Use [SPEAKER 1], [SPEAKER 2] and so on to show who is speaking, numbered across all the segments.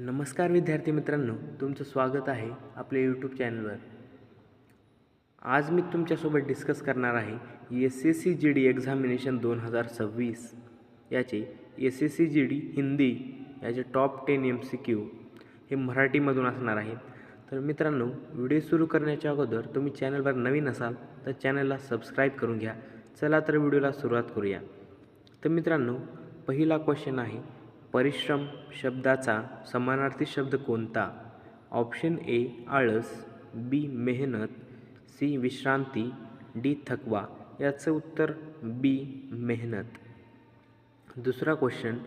[SPEAKER 1] नमस्कार विद्यार्थी मित्रांनो तुमचं स्वागत आहे आपल्या यूट्यूब चॅनलवर आज मी तुमच्यासोबत डिस्कस करणार आहे S S C G D examination दोन हजार सव्वीस. याचे S S C G D Hindi याचे top ten M C Q हे मराठीमधून असणार आहेत तर मित्रांनो व्हिडिओ सुरू करण्याच्या अगोदर तुम्ही चॅनलवर नवीन असाल तर चॅनलला सबस्क्राईब करून घ्या. चला तर व्हिडिओला सुरुवात करूया. तर मित्रांनो पहिला क्वेश्चन आहे परिश्रम शब्दाचा समानार्थी शब्द कोणता? ऑप्शन ए आळस बी मेहनत सी विश्रांती डी थकवा. याचं उत्तर बी मेहनत. दुसरा क्वेश्चन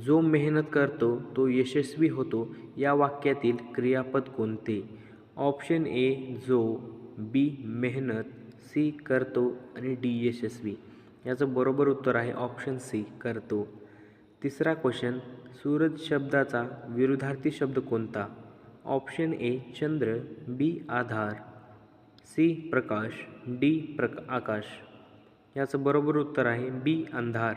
[SPEAKER 1] जो मेहनत करतो तो यशस्वी होतो या वाक्यातील क्रियापद कोणते? ऑप्शन ए जो बी मेहनत सी करतो आणि डी यशस्वी. याचं बरोबर उत्तर आहे ऑप्शन सी करतो. तिसरा क्वेश्चन सूरज शब्दाचा विरुद्धार्थी शब्द कोणता? ऑप्शन ए चंद्र बी आधार सी प्रकाश डी प्रक आकाश. याचं बरोबर उत्तर आहे बी अंधार.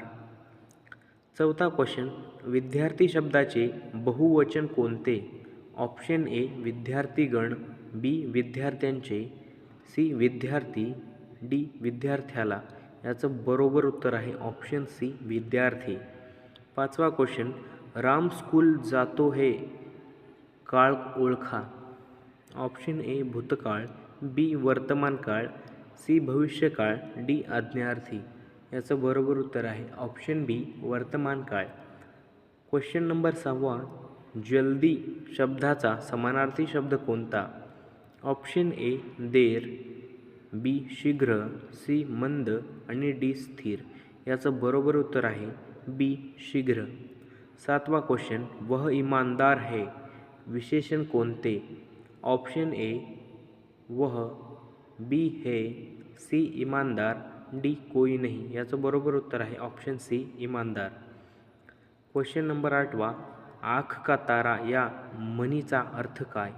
[SPEAKER 1] चौथा क्वेश्चन विद्यार्थी शब्दाचे बहुवचन कोणते? ऑप्शन ए विद्यार्थीगण बी विद्यार्थ्यांचे सी विद्यार्थी डी विद्यार्थ्याला. याचं बरोबर उत्तर आहे ऑप्शन सी विद्यार्थी. पाचवा क्वेश्चन राम स्कूल जातो हे काळ ओळखा. ऑप्शन ए भूतकाळ. बी वर्तमान काळ सी भविष्यकाळ. डी आज्ञार्थी. याचं बरोबर उत्तर आहे. ऑप्शन बी वर्तमान काळ क्वेश्चन नंबर सहावा जल्दी शब्दाचा समानार्थी शब्द कोणता? ऑप्शन ए देर. बी शीघ्र. सी मंद. आणि डी स्थिर. याचं बरोबर उत्तर आहे. बी शीघ्र. सातवा क्वेश्चन वह ईमानदार है? विशेषण कोणते? ऑप्शन ए वह. बी है सी ईमानदार. डी कोई नाही. याचं बरोबर उत्तर आहे ऑप्शन सी ईमानदार. क्वेश्चन नंबर आठवा आख का तारा या म्हणीचा अर्थ काय?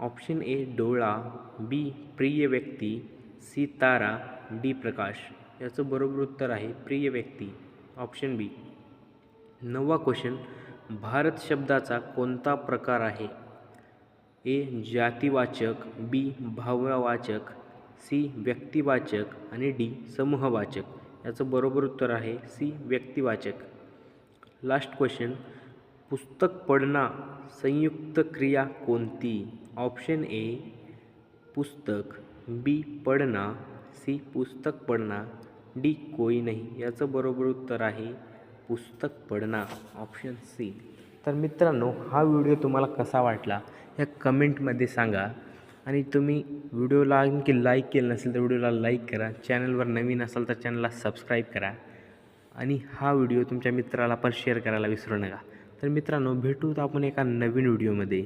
[SPEAKER 1] ऑप्शन ए डोळा. बी प्रिय व्यक्ती. सी तारा. डी प्रकाश. याचं बरोबर उत्तर आहे प्रिय व्यक्ती. Option B. नववा क्वेश्चन भारत शब्दाचा कोणता प्रकार आहे? ए. जातीवाचक बी. भाववाचक सी. व्यक्तिवाचक आणि डी. समूहवाचक. याचं बरोबर उत्तर आहे सी. व्यक्तिवाचक. लास्ट क्वेश्चन पुस्तक पडणा संयुक्त क्रिया कोणती? ऑप्शन ए पुस्तक बी पडणा सी पुस्तक पडणा डी कोई नाही याचं बरोबर उत्तर आहे पुस्तक पडणा ऑप्शन सी तर मित्रांनो हा व्हिडिओ तुम्हाला कसा वाटला ह्या कमेंटमध्ये सांगा. आणि तुम्ही व्हिडिओला आणखी लाईक केलं नसेल तर व्हिडिओला लाईक करा. चॅनलवर नवीन असाल तर चॅनलला सबस्क्राईब करा. आणि हा व्हिडिओ तुमच्या मित्राला पण शेअर करायला विसरू नका. तर मित्रांनो भेटूत आपण एका नवीन व्हिडिओमध्ये